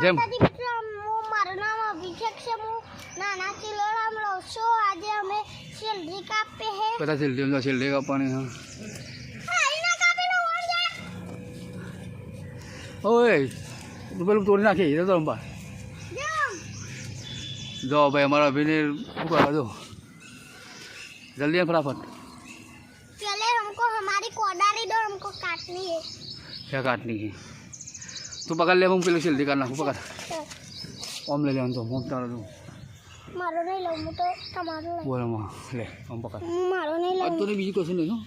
જેમ. માતાજી મિત્રો હું મારું નામ અભિષેક છે હું નાના ચિલોડામ રહું છું આજે અમે શેલરી કાપે હે બધા છેલ્લી છેલ્લી કાપવાની હા હા એના કાપીને ઓણ જા ઓય તું પેલું તોડી નાખી એ તો રંપા જમ જો ભાઈ અમારા ભાઈને શું કરવા દો જલ્દી આવ ફટાફટ पहले हमको हमारी कोदारी दो हमको काटनी है क्या काटनी है તું પકડ લે હું પેલું જલ્દી કર નાખું પકડ. ઓમ લઈ લેવાનું તો ઓમ તારો તું મારો નહીં લઉં હું તો તમારો બોલો માં લે ઓમ પકડ. મારો નહીં લઉં. તો બીજું કશું નહીં હું.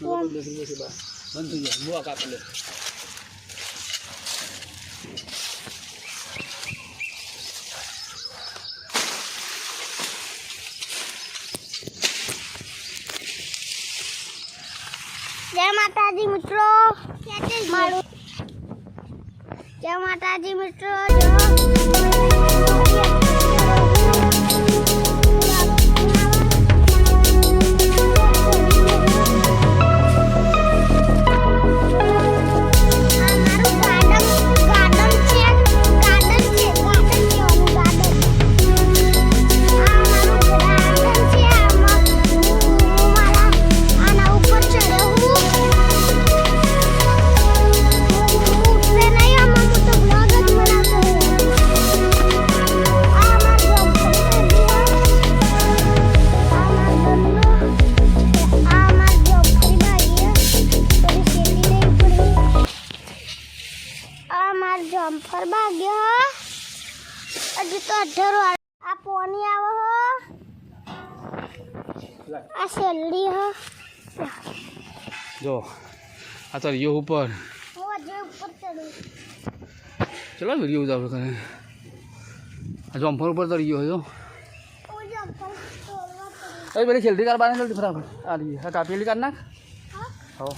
બંધ થઈ જાય હું આ કાપી લે. જય માતાજી મિત્રો શેરડી હો. જો આ તો રિયો ઉપર. ચડું. ચલો વીડિયો ઉતારો કરે આ જમ્પર ઉપર તો રિયો જો. ચડું. એ પેલી છેલ્લી કાર બાર જલ્દી ફટાફટ. આ રહી હા કાપેલી કાર નાખ. હા?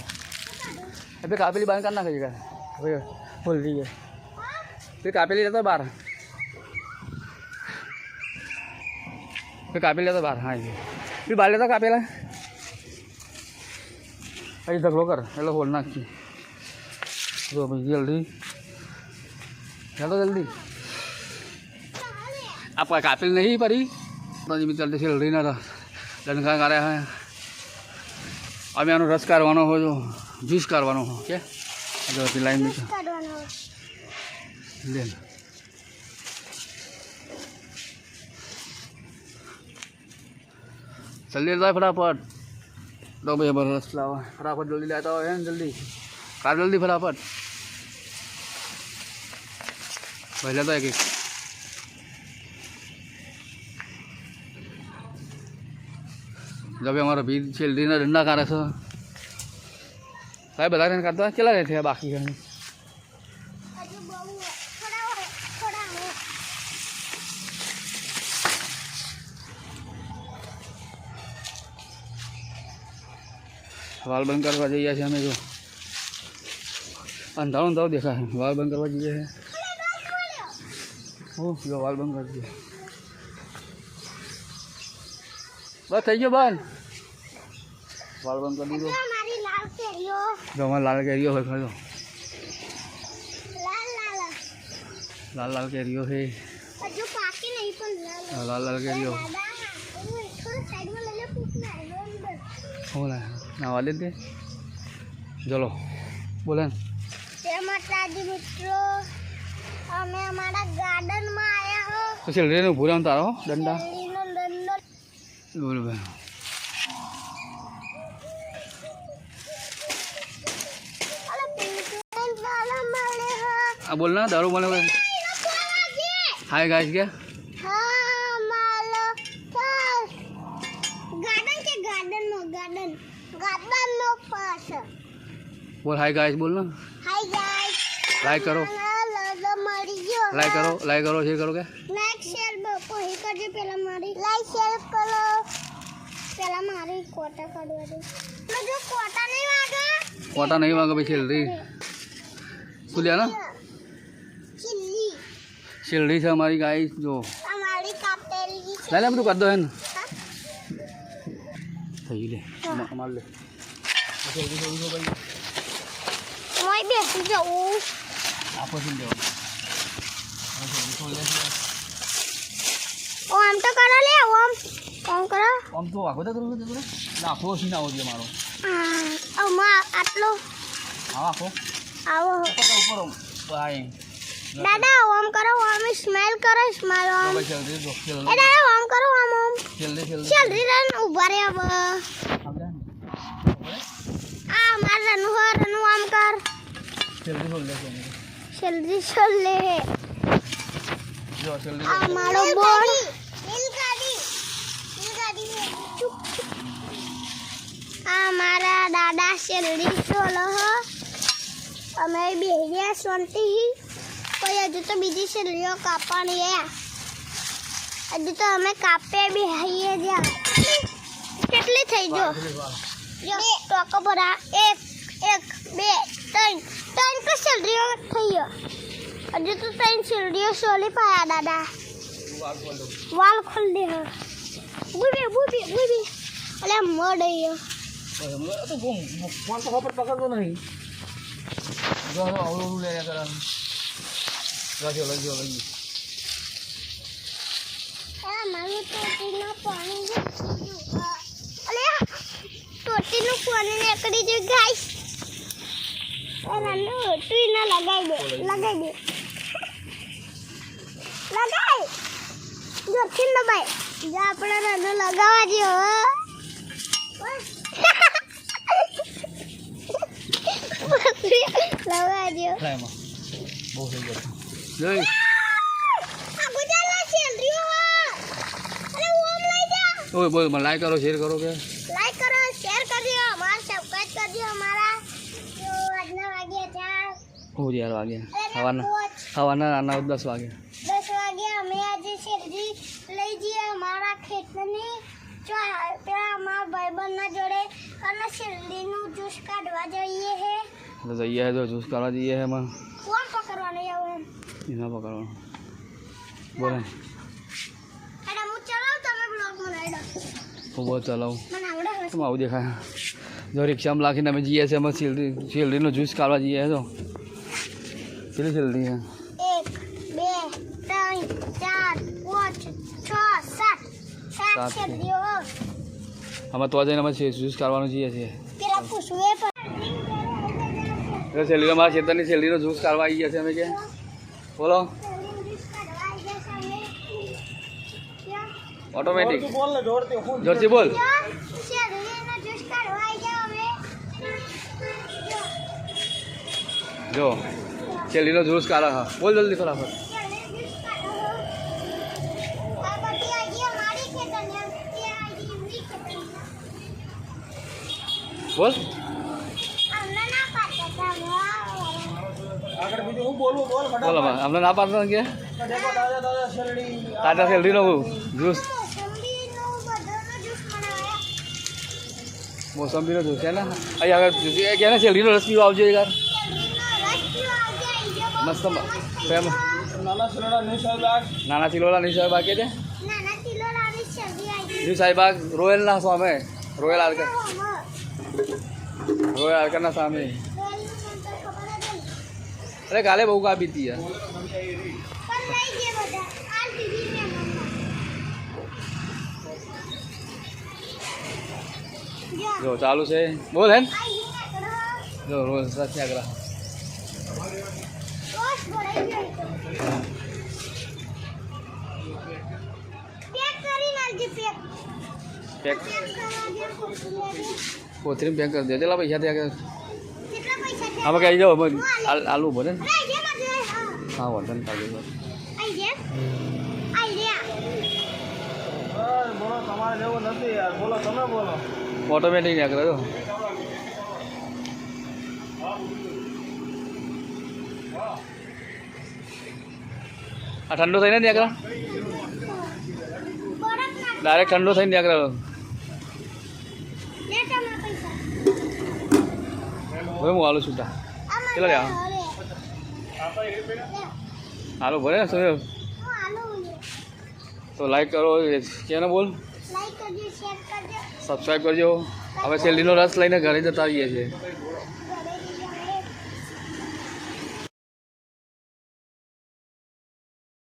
એ કાપેલી બાર કાર નાખ હવે ભૂલ રહી ગઈ કાપેલી રહેતો બાર. કાપી લેતો બહાર હા એ બહાર લેતા કાપેલા અહીં ઢગલો કર એટલે હોલ નાખી જો ભાઈ જલ્દી ચાલો જલ્દી આપણે કાપેલ નહીં પડી પછી મિત્ર જલ્દીના દંડકા કરે હે અમે આનો રસ કાઢવાનો હોય જો જ્યુસ કાઢવાનો હોય કે જો લાઈન લે જલ્દી લાવ ફટાફટ તો ભાઈ અમારો રસ લાવો ફટાફટ જલ્દી લાવતા હોય ને જલ્દી કાઢ જલ્દી ફટાફટ ભાઈ લેતા એક એક જો ભાઈ અમારો ભીડ છે લીના દંડા કાઢે છે સાહેબ બધા કાઢતા કેટલા રહે છે બાકી ઘણી હજુ બહુ થોડા હોય થોડા હોય વાલ બંધ કરવા જઈએ છીએ અમે જો. અંધારું અંધારું દેખાય વાલ બંધ કરવા જઈએ છીએ ઓ જો વાલ બંધ કરી દઈએ બસ થઈ ગયો બંધ વાલ બંધ કરી દીધો. જો અમારે લાલ કેરીઓ હોય ખરો લાલ લાલ. કેરીઓ છે. લાલ. લાલ કેરીઓ. હું લાય નાવા દે. તે ચલો બોલે મિત્રો અમે અમારા ગાર્ડનમાં આવ્યા હો. પછી રેને રહેવાનું તારો દંડા. હા. આ બોલ ના દારૂ મળે હાય. ગાઈસ કે હા માલો ગાર્ડન છે ગાર્ડનમાં ગાર્ડન ગાર્ડનનો પાસ બોલ હાય ગાઈસ બોલ ને. હાય ગાઈસ લાઈક કરો. મરી લાઈક કરો લાઈક કરો શેર કરો કે? લાઈક શેર બકો હે કરજો પેલા મારી. લાઈક શેર કરો. પેલા મારી કોટા કાઢવા દે. જો કોટા નહીં વાગે. કોટા નહીં વાગે ભાઈ શેલરી શું લ્યા શેલરી શેલરી છે અમારી ગાય જો. અમારી કાપેલી છે. લે લે બધું કર દો હે ને થઈ લે. માર લે મોય બેસી જાઉં આપો શું દેવાનું ઓમ તો કરો લે ઓમ ઓમ કરો. ઓમ તો આખો તો કરું તું આખો સીન આવો જોઈએ મારો. આમાં આટલો. આવો આખો. આવો. ઉપર ઓમ ભાઈ દાદા ઓમ કરો ઓમ સ્મેલ કરો સ્મેલ ઓમ એ દાદા ઓમ કરો ઓમ ઓમ ચાલ દે ચાલ દે ચાલ રીરન ઊભા રે હવે. આ માર રનુ હો રનુ આમ કર. જલ્દી ચાલ લે. જો ચાલ આ મારો બોલ. આ મારા દાદા શેરડી ચોલો હો. અમે બેહ્યા શાંતિ. કોઈ હજુ તો બીજી શેરડીઓ કાપવાની હે. હજુ તો અમે કાપે હઈએ જ્યાં. કેટલી થઈ જો? જો, ટોકો ભરા. એક એક, બે, ત્રણ. ત્રણ તો સેલરીઓ થઈ ગયો. હજુ તો ત્રણ શેરડીઓ સોલી પાયા, દાદા. વાલ ખોલ દે બુબી બુબી બુબી. અલે મડ ખબર પકડતો નહીં જો આવડું લઈ આ મારું ટોટીનો પાણી અલે ટોટીનું પાણી નીકળી ગયું ગાઈસ એ નાનું તું લગાવી લગાઈ દે લગાઈ દે. લગાઈ જો ચિન્ન ભાઈ જો આપણે નાનું લગાવવા દે લગાવવા દે એમાં બહુ થઈ ગયો જય આ ગુજરાતમાં સેલરીઓ અરે ઓમ લઈ જા ઓય બોલ મને લાઈક કરો શેર કરો કે. લાઈક કરો શેર કરજો. અમારા સબસ્ક્રાઇબ કરજો અમારા. આજના વાગ્યા ચાર. હું યાર વાગ્યા. ખાવાના સવારના પાંચ સવારના વાગ્યા દસ વાગે. દસ વાગ્યા અમે આજે શેરડી લઈ જઈએ અમારા ખેતરની. જો પેલા અમારા ભાઈબંધના જોડે અને શેરડીનું જ્યુસ કાઢવા જઈએ હે. તો જઈએ તો જૂસ કરવા જઈએ એમાં. કોણ પકડવાનું આવું એના પકડવાનું. બોલે અરે હું ચલાવ તમે બ્લોગ બનાવી દો બહુ ચલાવું. તો આવું દેખાય? જો રિક્ષામાં લાખીને અમે જઈએ છીએ અમે શેરડી શેરડીનો જ્યુસ કાઢવા જઈએ તો કેટલી શેરડી છે? છ અમે તો જઈને અમે જ્યુસ કાઢવાનું જઈએ છીએ. શેરડીનો મારા ખેતરની શેરડીનો જ્યુસ કાઢવા આવી ગયા છે અમે કે. બોલો. ઓટોમેટિક જોરથી બોલ જો શેરડીનો જ્યુસ કાઢા હા બોલ જલ્દી ફટાફટ બોલ બોલો બા, અમને ના પાડતો કે તાજા શેરડીનો જ્યુસ મોસંબીનો છે ને? અહીં આગળ ક્યાં કે ને શેરડીનો રસ પીવા આવજો યાર મસ્ત ફેમ નાના ચિલોલા નહીં સાહેબ બાકી છે? ન્યૂ સાહેબાગ રોયલ ના સામે રોયલ આલકર રોયલ આર્કર ના સામે અરે કાલે બહુ કાપી હતી યાર. જો ચાલુ છે. બોલ હેન. જો રોજ સત્યાગ્રહ. પેક કોથરીમ પેક કરી દે. કેટલા પૈસા ત્યાં કે? આમાં કઈ જાઓ આલુ ભરે ને. હા વર્ધન કાઢી દો. તમારે લેવું નથી યાર. બોલો તમે બોલો. ઓટોમેટિક નીકળે તો આ ઠંડો થઈને નીકળે ડાયરેક્ટ ઠંડો થઈને નીકળે હવે હું આલુ છું કેટલા લેવા હાલો ભરે શું તો લાઈક કરો કેને બોલ. લાઈક કરજો શેર કરજો. સબસ્ક્રાઈબ કરજો. હવે શેરડીનો રસ લઈને ઘરે જતા આવીએ છીએ.